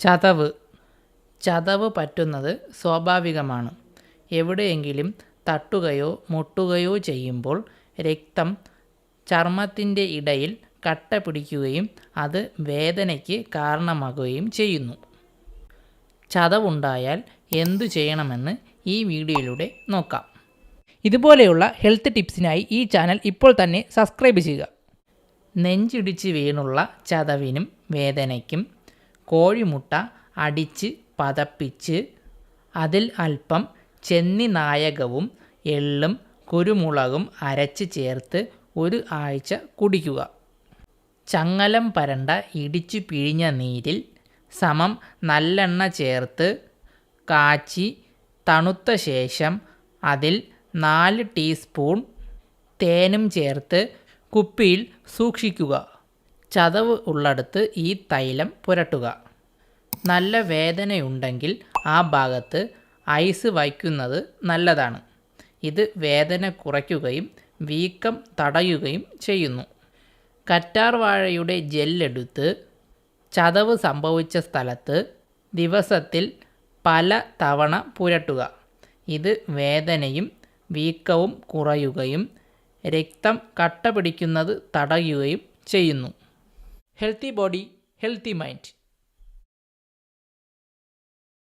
ചതവ്. ചതവ് പറ്റുന്നത് സ്വാഭാവികമാണ്. എവിടെയെങ്കിലും തട്ടുകയോ മുട്ടുകയോ ചെയ്യുമ്പോൾ രക്തം ചർമ്മത്തിന്റെ ഇടയിൽ കട്ട പിടിക്കുകയും അത് വേദനയ്ക്ക് കാരണമാകുകയും ചെയ്യുന്നു. ചതവുണ്ടായാൽ എന്തു ചെയ്യണമെന്ന് ഈ വീഡിയോയിലൂടെ നോക്കാം. ഇതുപോലെയുള്ള ഹെൽത്ത് ടിപ്സിനായി ഈ ചാനൽ ഇപ്പോൾ തന്നെ സബ്സ്ക്രൈബ് ചെയ്യുക. നെഞ്ചിടിച്ച് വീണുള്ള ചതവിനും വേദനയ്ക്കും കോഴിമുട്ട അടിച്ച് പതപ്പിച്ച് അതിൽ അല്പം ചെന്നി നായകവും എള്ളും കുരുമുളകും അരച്ച് ചേർത്ത് ഒരു ആഴ്ച കുടിക്കുക. ചങ്ങലം പരണ്ട ഇടിച്ചു പിഴിഞ്ഞ നീരിൽ സമം നല്ലെണ്ണ ചേർത്ത് കാച്ചി തണുത്ത ശേഷം അതിൽ നാല് ടീസ്പൂൺ തേനും ചേർത്ത് കുപ്പിയിൽ സൂക്ഷിക്കുക. ചതവ് ഉള്ളടത്ത് ഈ തൈലം പുരട്ടുക. നല്ല വേദനയുണ്ടെങ്കിൽ ആ ഭാഗത്ത് ഐസ് വയ്ക്കുന്നത് നല്ലതാണ്. ഇത് വേദന കുറയ്ക്കുകയും വീക്കം തടയുകയും ചെയ്യുന്നു. കറ്റാർ വാഴയുടെ ജെല്ലെടുത്ത് ചതവ് സംഭവിച്ച സ്ഥലത്ത് ദിവസത്തിൽ പല തവണ പുരട്ടുക. ഇത് വേദനയും വീക്കവും കുറയുകയും രക്തം കട്ട പിടിക്കുന്നത് തടയുകയും ചെയ്യുന്നു. Healthy body healthy mind